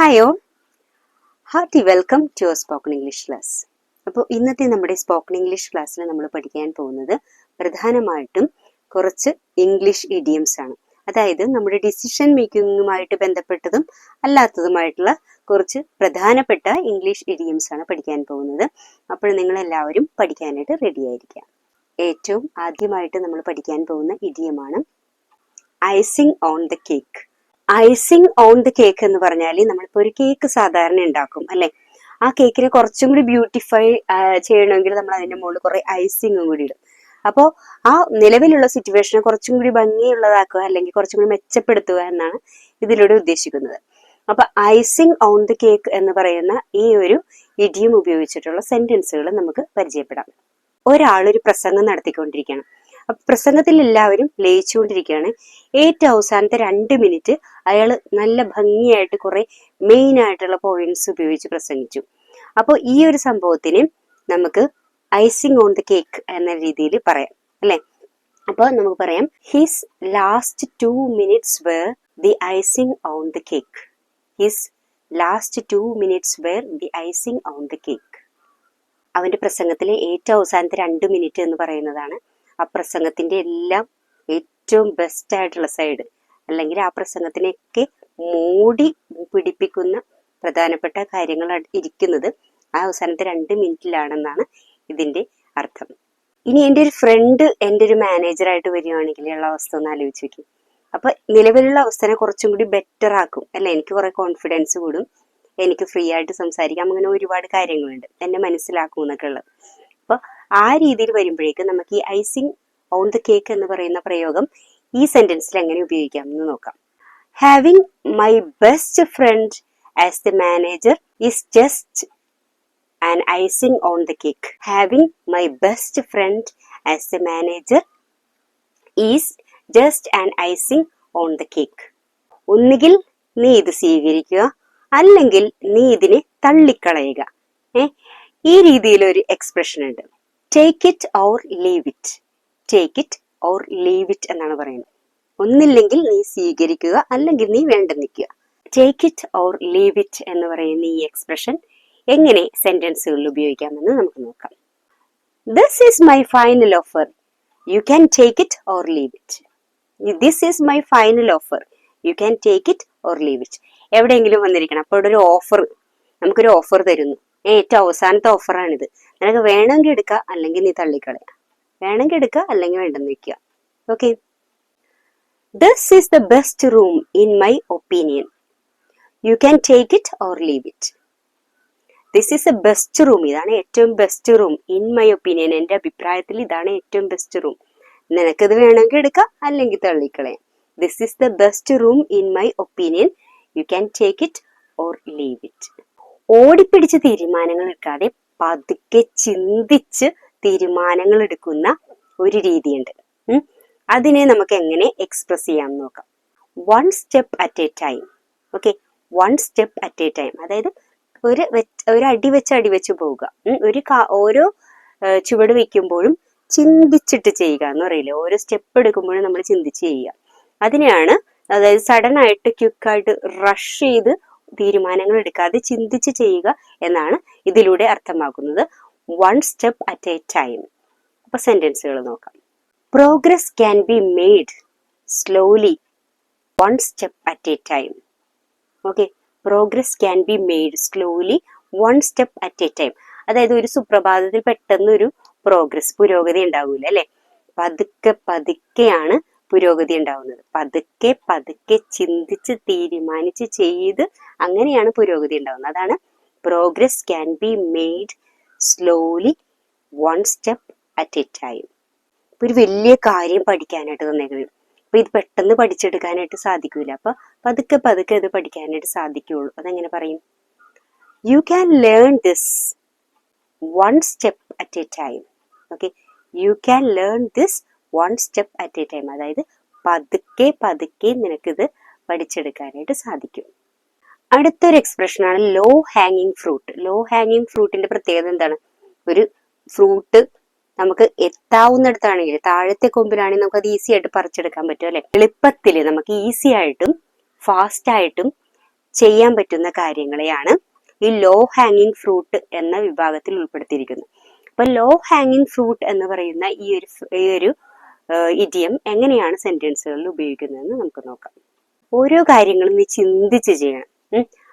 Hi all hearty welcome to your spoken English class അപ്പോൾ ഇന്നത്തെ നമ്മുടെ സ്പോക്കൺ ഇംഗ്ലീഷ് ക്ലാസ്സിൽ നമ്മൾ പഠിക്കാൻ പോകുന്നത് പ്രധാനമായിട്ടും കുറച്ച് ഇംഗ്ലീഷ് ഇഡിയംസ് ആണ്. അതായത് നമ്മുടെ ഡിസിഷൻ മേക്കിങ്ങുമായിട്ട് ബന്ധപ്പെട്ടതും അല്ലാത്തതുമായിട്ടുള്ള കുറച്ച് പ്രധാനപ്പെട്ട ഇംഗ്ലീഷ് ഇഡിയംസ് ആണ് പഠിക്കാൻ പോകുന്നത്. അപ്പോൾ നിങ്ങൾ എല്ലാവരും പഠിക്കാനായിട്ട് റെഡി ആയിരിക്കാം. ഏറ്റവും ആദ്യമായിട്ട് നമ്മൾ പഠിക്കാൻ പോകുന്ന ഇഡിയമാണ് icing on the cake icing on the cake എന്ന് പറഞ്ഞാൽ നമ്മളിപ്പോൾ ഒരു കേക്ക് സാധാരണ ഉണ്ടാക്കും അല്ലെ? ആ കേക്കിനെ കുറച്ചും കൂടി ബ്യൂട്ടിഫൈ ചെയ്യണമെങ്കിൽ നമ്മൾ അതിന്റെ മുകളിൽ കുറെ ഐസിങ്ങും കൂടി ഇടും. അപ്പോൾ ആ നിലവിലുള്ള സിറ്റുവേഷനെ കുറച്ചും കൂടി ഭംഗിയുള്ളതാക്കുക അല്ലെങ്കിൽ കുറച്ചും കൂടി മെച്ചപ്പെടുത്തുക എന്നാണ് ഇതിലൂടെ ഉദ്ദേശിക്കുന്നത്. അപ്പൊ ഐസിങ് ഓൺ ദി കേക്ക് എന്ന് പറയുന്ന ഈ ഒരു ഇടിയും ഉപയോഗിച്ചിട്ടുള്ള സെന്റൻസുകൾ നമുക്ക് പരിചയപ്പെടാം. ഒരാൾ ഒരു പ്രസംഗം നടത്തിക്കൊണ്ടിരിക്കുകയാണ്. അപ്പൊ പ്രസംഗത്തിൽ എല്ലാവരും ലയിച്ചുകൊണ്ടിരിക്കുകയാണ്. ഏറ്റവും അവസാനത്തെ രണ്ട് മിനിറ്റ് അയാൾ നല്ല ഭംഗിയായിട്ട് കുറെ മെയിൻ ആയിട്ടുള്ള പോയിന്റ്സ് ഉപയോഗിച്ച് പ്രസംഗിച്ചു. അപ്പോൾ ഈ ഒരു സംഭവത്തിന് നമുക്ക് ഐസിങ് ഓൺ ദ കേക്ക് എന്ന രീതിയിൽ പറയാം അല്ലെ? അപ്പോൾ നമുക്ക് പറയാം his last two minutes were the icing on the cake his last two minutes were the icing on the cake അവന്റെ പ്രസംഗത്തിലെ ഏറ്റവും അവസാനത്തെ രണ്ട് മിനിറ്റ് എന്ന് പറയുന്നതാണ് ആ പ്രസംഗത്തിന്റെ എല്ലാം ഏറ്റവും ബെസ്റ്റ് ആയിട്ടുള്ള സൈഡ് അല്ലെങ്കിൽ ആ പ്രസംഗത്തിനെയൊക്കെ മൂടി പിടിപ്പിക്കുന്ന പ്രധാനപ്പെട്ട കാര്യങ്ങൾ ഇരിക്കുന്നത് ആ അവസാനത്തെ രണ്ട് മിനിറ്റിലാണെന്നാണ് ഇതിന്റെ അർത്ഥം. ഇനി എന്റെ ഒരു ഫ്രണ്ട് എന്റെ ഒരു മാനേജറായിട്ട് വരികയാണെങ്കിൽ ഉള്ള അവസ്ഥ ഒന്ന് ആലോചിച്ച് വെക്കും അപ്പൊ നിലവിലുള്ള അവസ്ഥനെ കുറച്ചും കൂടി ബെറ്റർ ആക്കും. അല്ലെ? എനിക്ക് കുറെ കോൺഫിഡൻസ് കൂടും. എനിക്ക് ഫ്രീ ആയിട്ട് സംസാരിക്കാം. അങ്ങനെ ഒരുപാട് കാര്യങ്ങളുണ്ട്. എന്നെ മനസ്സിലാക്കും എന്നൊക്കെ ഉള്ളത്. അപ്പൊ ആ രീതിയിൽ വരുമ്പോഴേക്കും നമുക്ക് ഈ ഐസിങ് ഓൺ ദ കേക്ക് എന്ന് പറയുന്ന പ്രയോഗം ഈ സെന്റൻസിൽ എങ്ങനെ ഉപയോഗിക്കാം എന്ന് നോക്കാം. Having my best friend as the manager is just and icing on the cake having my best friend as the manager is just and icing on the cake ഒന്നുകിൽ നീ ഇത് സ്വീകരിക്കുക അല്ലെങ്കിൽ നീ ഇതിനെ തള്ളിക്കളയുക. ഏ? ഈ രീതിയിലൊരു എക്സ്പ്രഷൻ ഉണ്ട്. Take it or leave it take it or leave it എന്നാണ് പറയുന്നത്. ഒന്നില്ലെങ്കിൽ നീ സ്വീകരിക്കുക അല്ലെങ്കിൽ നീ വേണ്ട നിൽക്കുക. Take it or leave it എന്ന് പറയുന്ന ഈ എക്സ്പ്രഷൻ എങ്ങനെ സെന്റൻസുകളിൽ ഉപയോഗിക്കാമെന്ന് നമുക്ക് നോക്കാം. This is my final offer you can take it or leave it this is my final offer you can take it or leave it എവിടെയെങ്കിലും വന്നിരിക്കണം. അപ്പോൾ ഒരു ഓഫർ നമുക്കൊരു ഓഫർ തരുന്നു. ഏറ്റവും അവസാനത്തെ ഓഫറാണിത് നിനക്ക് വേണമെങ്കിൽ എടുക്കുക അല്ലെങ്കിൽ നീ തള്ളിക്കളയാ. വേണമെങ്കിൽ എടുക്കുക അല്ലെങ്കിൽ വേണ്ടെന്ന് വെക്കുക okay this is the best room in my opinion you can take it or leave it this is a best room ഇതാണ് ഏറ്റവും best room in my opinion എന്റെ അഭിപ്രായത്തിൽ ഇതാണ് ഏറ്റവും ബെസ്റ്റ് റൂം നിനക്കിത് വേണമെങ്കിൽ എടുക്കാം അല്ലെങ്കിൽ തള്ളിക്കളയാം. This is the best room in my opinion you can take it or leave it ഓടിപ്പിടിച്ച് തീരുമാനങ്ങൾ എടുക്കാതെ പതുക്കെ ചിന്തിച്ച് തീരുമാനങ്ങൾ എടുക്കുന്ന ഒരു രീതിയുണ്ട്. അതിനെ നമുക്ക് എങ്ങനെ എക്സ്പ്രസ് ചെയ്യാം നോക്കാം. One step at a time okay one step at a time അതായത് ഒരു ഒരു അടി വെച്ച് അടി വെച്ച് പോവുക. ഒരു ഓരോ ചുവട് വയ്ക്കുമ്പോഴും ചിന്തിച്ചിട്ട് ചെയ്യുക എന്ന് പറയില്ലേ? ഓരോ സ്റ്റെപ്പ് എടുക്കുമ്പോഴും നമ്മൾ ചിന്തിച്ച് ചെയ്യുക. അതിനെയാണ് അതായത് സഡൻ ആയിട്ട് ക്യുക്കായിട്ട് റഷ് ചെയ്ത് തീരുമാനങ്ങൾ എടുക്കാതെ ചിന്തിച്ച് ചെയ്യുക എന്നാണ് ഇതിലൂടെ അർത്ഥമാക്കുന്നത് one step at a time അപ്പൊ സെന്റൻസുകൾ നോക്കാം. Progress can be made slowly one step at a time okay progress can be made slowly one step at a time അതായത് ഒരു സുപ്രഭാതത്തിൽ പെട്ടെന്ന് ഒരു പ്രോഗ്രസ് പുരോഗതി ഉണ്ടാവൂല അല്ലെ? പതുക്കെ പതുക്കെയാണ് പുരോഗതി ഉണ്ടാവുന്നത്. പതുക്കെ പതുക്കെ ചിന്തിച്ച് തീരുമാനിച്ച് ചെയ്ത് അങ്ങനെയാണ് പുരോഗതി ഉണ്ടാവുന്നത്. അതാണ് progress can be made slowly one step at a time ഇപ്പൊ ഒരു വലിയ കാര്യം പഠിക്കാനായിട്ട് തന്നേക്കുന്നത് അപ്പൊ ഇത് പെട്ടെന്ന് പഠിച്ചെടുക്കാനായിട്ട് സാധിക്കൂല. അപ്പൊ പതുക്കെ പതുക്കെ ഇത് പഠിക്കാനായിട്ട് സാധിക്കുള്ളൂ. അതെങ്ങനെ പറയും? You can learn this one step at a time okay you can learn this one step at a time അതായത് പതുക്കെ പതുക്കെ നിനക്കിത് പഠിച്ചെടുക്കാനായിട്ട് സാധിക്കും. അടുത്തൊരു എക്സ്പ്രഷനാണ് ലോ ഹാങ്ങിങ് ഫ്രൂട്ട് ലോ ഹാങ്ങിങ് ഫ്രൂട്ടിന്റെ പ്രത്യേകത എന്താണ്? ഒരു ഫ്രൂട്ട് നമുക്ക് എത്താവുന്നിടത്താണെങ്കിൽ താഴത്തെ കൊമ്പിലാണെങ്കിൽ നമുക്ക് അത് ഈസി ആയിട്ട് പറിച്ചെടുക്കാൻ പറ്റും അല്ലെ? എളുപ്പത്തിൽ നമുക്ക് ഈസി ആയിട്ടും ഫാസ്റ്റ് ആയിട്ടും ചെയ്യാൻ പറ്റുന്ന കാര്യങ്ങളെയാണ് ഈ ലോ ഹാങ്ങിങ് ഫ്രൂട്ട് എന്ന വിഭാഗത്തിൽ ഉൾപ്പെടുത്തിയിരിക്കുന്നത്. അപ്പൊ ലോ ഹാങ്ങിങ് ഫ്രൂട്ട് എന്ന് പറയുന്ന ഈ ഒരു ഈ ഒരു ഇഡിയം എങ്ങനെയാണ് സെന്റൻസുകളിൽ ഉപയോഗിക്കുന്നതെന്ന് നമുക്ക് നോക്കാം. ഓരോ കാര്യങ്ങളും നീ ചിന്തിച്ച് ചെയ്യണം.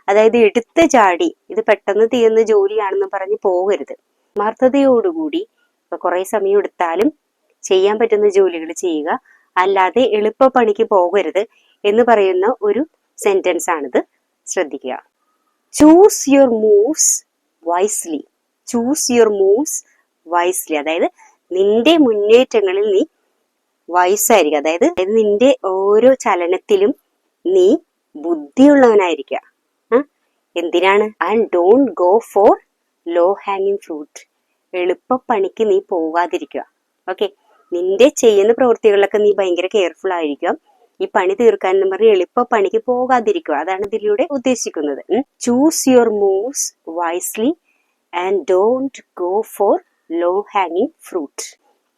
അതായത് എടുത്ത് ചാടി ഇത് പെട്ടെന്ന് തീർന്ന ജോലിയാണെന്ന് പറഞ്ഞ് പോകരുത്. ആത്മാർത്ഥതയോടുകൂടി ഇപ്പൊ കുറെ സമയം എടുത്താലും ചെയ്യാൻ പറ്റുന്ന ജോലികൾ ചെയ്യുക. അല്ലാതെ എളുപ്പ പണിക്ക് പോകരുത് എന്ന് പറയുന്ന ഒരു സെന്റൻസ് ആണിത്. ശ്രദ്ധിക്കുക. Choose your moves wisely choose your moves wisely അതായത് നിന്റെ മുന്നേറ്റങ്ങളിൽ നീ വൈസായിരിക്കും അതായത് അതായത് നിന്റെ ഓരോ ചലനത്തിലും നീ ബുദ്ധിയുള്ളവനായിരിക്കുക. എന്തിനാണ്? And don't go for low ഹാങ്ങിങ് ഫ്രൂട്ട്. എളുപ്പപ്പണിക്ക് നീ പോവാതിരിക്കുക. ഓക്കെ? നിന്റെ ചെയ്യുന്ന പ്രവൃത്തികളിലൊക്കെ നീ ഭയങ്കര കെയർഫുൾ ആയിരിക്കുക ഈ പണി തീർക്കാൻ എന്ന് പറഞ്ഞ് എളുപ്പ പണിക്ക് പോകാതിരിക്കുക. അതാണ് ഇതിലൂടെ ഉദ്ദേശിക്കുന്നത്. Choose your moves wisely and don't go for low ഹാങ്ങിങ് ഫ്രൂട്ട്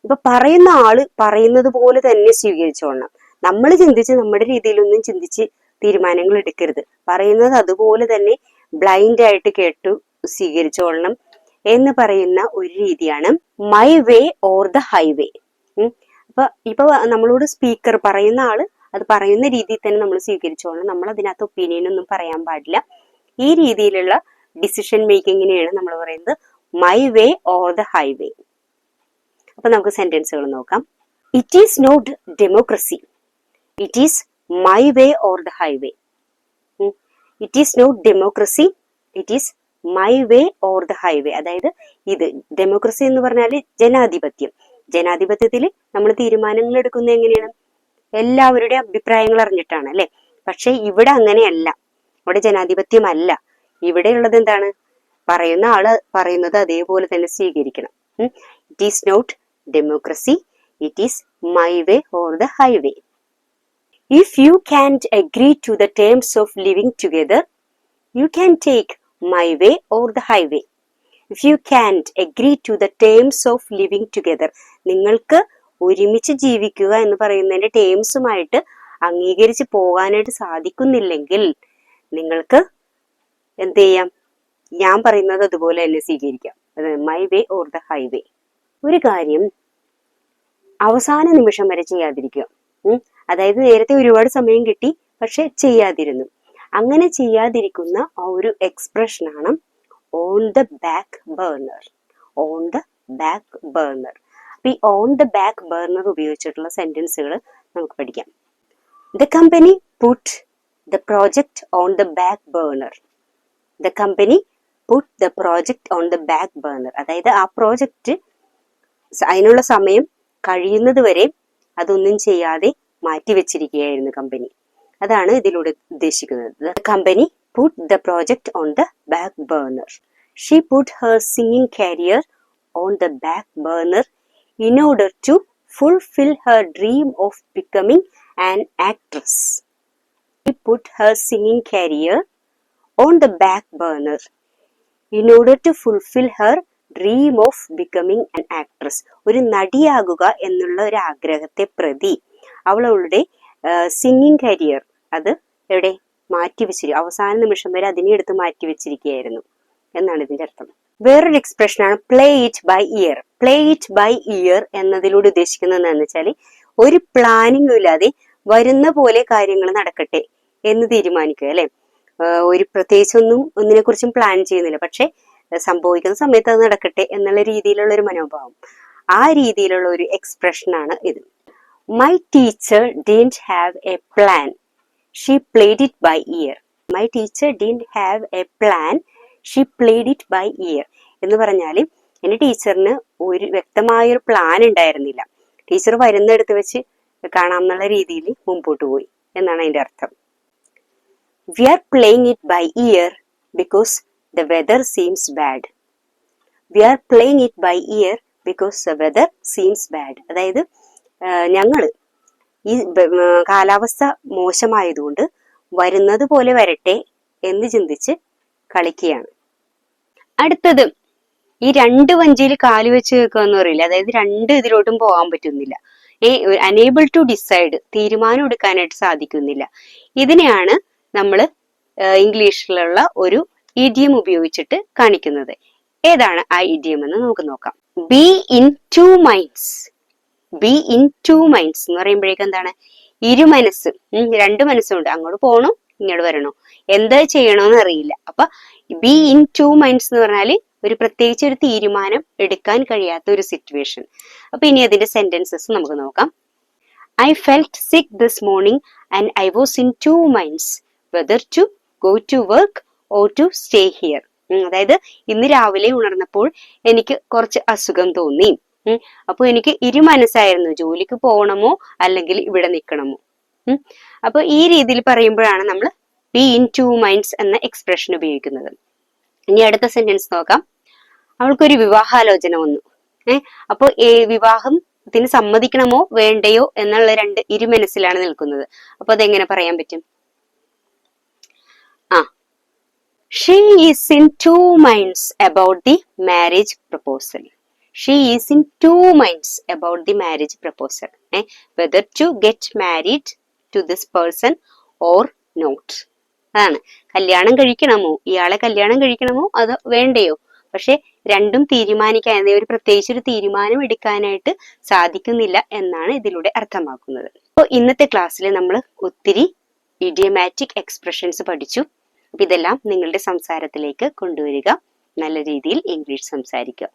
ഇപ്പൊ പറയുന്ന ആൾ പറയുന്നത് പോലെ തന്നെ സ്വീകരിച്ചോണം നമ്മൾ ചിന്തിച്ച് നമ്മുടെ രീതിയിലൊന്നും ചിന്തിച്ച് തീരുമാനങ്ങൾ എടുക്കരുത്. പറയുന്നത് അതുപോലെ തന്നെ ബ്ലൈൻഡ് ആയിട്ട് കേട്ടു സ്വീകരിച്ചോളണം എന്ന് പറയുന്ന ഒരു രീതിയാണ് my way or the highway അപ്പൊ ഇപ്പൊ നമ്മളോട് സ്പീക്കർ പറയുന്ന ആൾ അത് പറയുന്ന രീതിയിൽ തന്നെ നമ്മൾ സ്വീകരിച്ചോളണം. നമ്മൾ അതിനകത്ത് ഒപ്പീനിയൻ ഒന്നും പറയാൻ പാടില്ല. ഈ രീതിയിലുള്ള ഡിസിഷൻ മേക്കിങ്ങിനെയാണ് നമ്മൾ പറയുന്നത് my way or the highway അപ്പൊ നമുക്ക് സെന്റൻസുകൾ നോക്കാം. It is not democracy it is my way or the highway it is not democracy it is my way or the highway അതായത് ഇത് ഡെമോക്രസി എന്ന് പറഞ്ഞാൽ ജനാധിപത്യം. ജനാധിപത്യത്തിൽ നമ്മൾ തീരുമാനങ്ങൾ എടുക്കുന്നത് എങ്ങനെയാണ്? എല്ലാവരുടെയും അഭിപ്രായങ്ങൾ അറിഞ്ഞിട്ടാണ് അല്ലെ? പക്ഷെ ഇവിടെ അങ്ങനെയല്ല. ഇവിടെ ജനാധിപത്യമല്ല. ഇവിടെ ഉള്ളത് എന്താണ്? പറയുന്ന ആൾ പറയുന്നത് അതേപോലെ തന്നെ സ്വീകരിക്കണം. It is not democracy it is my way or the highway if you can't agree to the terms of living together, you can take my way or the highway. If you can't agree to the terms of living together, നിങ്ങൾക്ക് ഒരുമിച്ച് ജീവിക്കുക എന്ന് പറയുന്നതിന്റെ ടേംസുമായിട്ട് അംഗീകരിച്ച് പോകാനായിട്ട് സാധിക്കുന്നില്ലെങ്കിൽ നിങ്ങൾക്ക് എന്ത് ചെയ്യാം ഞാൻ പറയുന്നത് അതുപോലെ തന്നെ സ്വീകരിക്കാം my way or the highway ഒരു കാര്യം അവസാന നിമിഷം വരെ ചെയ്യാതിരിക്കുക. അതായത് നേരത്തെ ഒരുപാട് സമയം കിട്ടി പക്ഷെ ചെയ്യാതിരുന്നു. അങ്ങനെ ചെയ്യാതിരിക്കുന്ന ആ ഒരു എക്സ്പ്രഷനാണ് on the back burner on the back burner അപ്പൊ ഈ ഓൺ ദ ബാക്ക് ബേർണർ ഉപയോഗിച്ചിട്ടുള്ള സെന്റൻസുകൾ നമുക്ക് പഠിക്കാം. The company put the project on the back burner the company put the project on the back burner അതായത് ആ പ്രോജക്റ്റ് അതിനുള്ള സമയം കഴിയുന്നത് വരെ അതൊന്നും ചെയ്യാതെ മാറ്റി വെച്ചിരിക്കുകയായിരുന്നു കമ്പനി അതാണ് ഇതിലൂടെ ഉദ്ദേശിക്കുന്നത്. Company put the project on the back burner she put her singing career on the back burner in order to fulfil her dream of becoming an actress she put her singing career on the back burner in order to fulfil her dream of becoming an actress ഒരു നടിയാകുക എന്നുള്ള ഒരു ആഗ്രഹത്തെ പ്രതി അവൾ അവളുടെ singing career അത് എവിടെ മാറ്റി വെച്ചിരിക്കും അവസാന നിമിഷം വരെ അതിനെ എടുത്ത് മാറ്റിവെച്ചിരിക്കുകയായിരുന്നു എന്നാണ് ഇതിന്റെ അർത്ഥം. വേറൊരു എക്സ്പ്രഷൻ ആണ് play it by ear play it by ear എന്നതിലൂടെ ഉദ്ദേശിക്കുന്നത് എന്താണെന്ന് വെച്ചാൽ ഒരു പ്ലാനിങ്ങും ഇല്ലാതെ വരുന്ന പോലെ കാര്യങ്ങൾ നടക്കട്ടെ എന്ന് തീരുമാനിക്കുക അല്ലെ? ഒരു പ്രത്യേകിച്ചൊന്നും ഒന്നിനെ കുറിച്ചും പ്ലാൻ ചെയ്യുന്നില്ല. പക്ഷെ സംഭവിക്കുന്ന സമയത്ത് അത് നടക്കട്ടെ എന്നുള്ള രീതിയിലുള്ള ഒരു മനോഭാവം. ആ രീതിയിലുള്ള ഒരു എക്സ്പ്രഷനാണ് ഇത്. My teacher didn't have a plan she played it by ear my teacher didn't have a plan she played it by ear എന്ന് പറഞ്ഞാൽ എന്റെ ടീച്ചറിന് ഒരു വ്യക്തമായൊരു പ്ലാൻ ഉണ്ടായിരുന്നില്ല. ടീച്ചർ വരുന്നിടത്ത് വെച്ച് കാണാം എന്നുള്ള രീതിയിൽ മുമ്പോട്ട് പോയി എന്നാണ് അതിന്റെ അർത്ഥം. We are playing it by ear because the weather seems bad we are playing it by ear because the weather seems bad അതായത് ഞങ്ങൾ ഈ കാലാവസ്ഥ മോശമായതുകൊണ്ട് വരുന്നത് പോലെ വരട്ടെ എന്ന് ചിന്തിച്ച് കളിക്കുകയാണ്. അടുത്തത് ഈ രണ്ട് വഞ്ചിയിൽ കാൽ വെച്ച് വെക്കുക എന്ന് പറയില്ല? അതായത് രണ്ട് ഇതിലോട്ടും പോകാൻ പറ്റുന്നില്ല. ഏ അനേബിൾ ടു ഡിസൈഡ് തീരുമാനം എടുക്കാനായിട്ട് സാധിക്കുന്നില്ല. ഇതിനെയാണ് നമ്മൾ ഇംഗ്ലീഷിലുള്ള ഒരു ഇഡിയം ഉപയോഗിച്ചിട്ട് കാണിക്കുന്നത്. ഏതാണ് ആ ഇഡിയം എന്ന് നമുക്ക് നോക്കാം. Be in two minds be in two minds എന്ന് പറയുമ്പോഴേക്കും എന്താണ്? ഇരു മനസ്സ് രണ്ട് മനസ്സുണ്ട് അങ്ങോട്ട് പോകണോ ഇങ്ങോട്ട് വരണോ? എന്താ ചെയ്യണോന്ന് അറിയില്ല. അപ്പൊ ബി ഇൻ ടു മൈൻഡ്സ് എന്ന് പറഞ്ഞാൽ ഒരു പ്രത്യേകിച്ച് ഒരു തീരുമാനം എടുക്കാൻ കഴിയാത്ത ഒരു സിറ്റുവേഷൻ അപ്പൊ ഇനി അതിന്റെ സെന്റൻസസ് നമുക്ക് നോക്കാം. I felt sick this morning and I was in two minds whether to go to work or to stay here അതായത് ഇന്ന് രാവിലെ ഉണർന്നപ്പോൾ എനിക്ക് കുറച്ച് അസുഖം തോന്നി. അപ്പൊ എനിക്ക് ഇരുമനസ്സായിരുന്നു. ജോലിക്ക് പോകണമോ അല്ലെങ്കിൽ ഇവിടെ നിൽക്കണമോ. അപ്പൊ ഈ രീതിയിൽ പറയുമ്പോഴാണ് നമ്മൾ ബി ഇൻ ടു മൈൻഡ്സ് എന്ന എക്സ്പ്രഷൻ ഉപയോഗിക്കുന്നത്. ഇനി അടുത്ത സെന്റൻസ് നോക്കാം. അവൾക്കൊരു വിവാഹാലോചന വന്നു. ഏഹ് അപ്പൊ ഏ വിവാഹത്തിന് സമ്മതിക്കണമോ വേണ്ടയോ എന്നുള്ള രണ്ട് ഇരുമനസ്സിലാണ് നിൽക്കുന്നത്. അപ്പൊ അതെങ്ങനെ പറയാൻ പറ്റും? ആ. She is in two minds about the marriage proposal she is in two minds about the marriage proposal whether to get married to this person or not അതാണ് കല്യാണം കഴിക്കണമോ? ഇയാളെ കല്യാണം കഴിക്കണമോ? അത് വേണ്ടയോ? പക്ഷെ രണ്ടും തീരുമാനിക്കാൻ ഒരു പ്രത്യേകിച്ച് ഒരു തീരുമാനം എടുക്കാനായിട്ട് സാധിക്കുന്നില്ല എന്നാണ് ഇതിലൂടെ അർത്ഥമാക്കുന്നത്. അപ്പോൾ ഇന്നത്തെ ക്ലാസ്സിൽ നമ്മൾ ഒത്തിരി ഇഡിയമാറ്റിക് എക്സ്പ്രഷൻസ് പഠിച്ചു. അപ്പം ഇതെല്ലാം നിങ്ങളുടെ സംസാരത്തിലേക്ക് കൊണ്ടുവരിക. നല്ല രീതിയിൽ ഇംഗ്ലീഷ് സംസാരിക്കുക.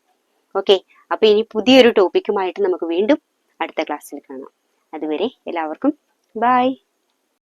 ഓക്കെ അപ്പൊ ഇനി പുതിയൊരു ടോപ്പിക്കുമായിട്ട് നമുക്ക് വീണ്ടും അടുത്ത ക്ലാസ്സിൽ കാണാം. അതുവരെ എല്ലാവർക്കും ബൈ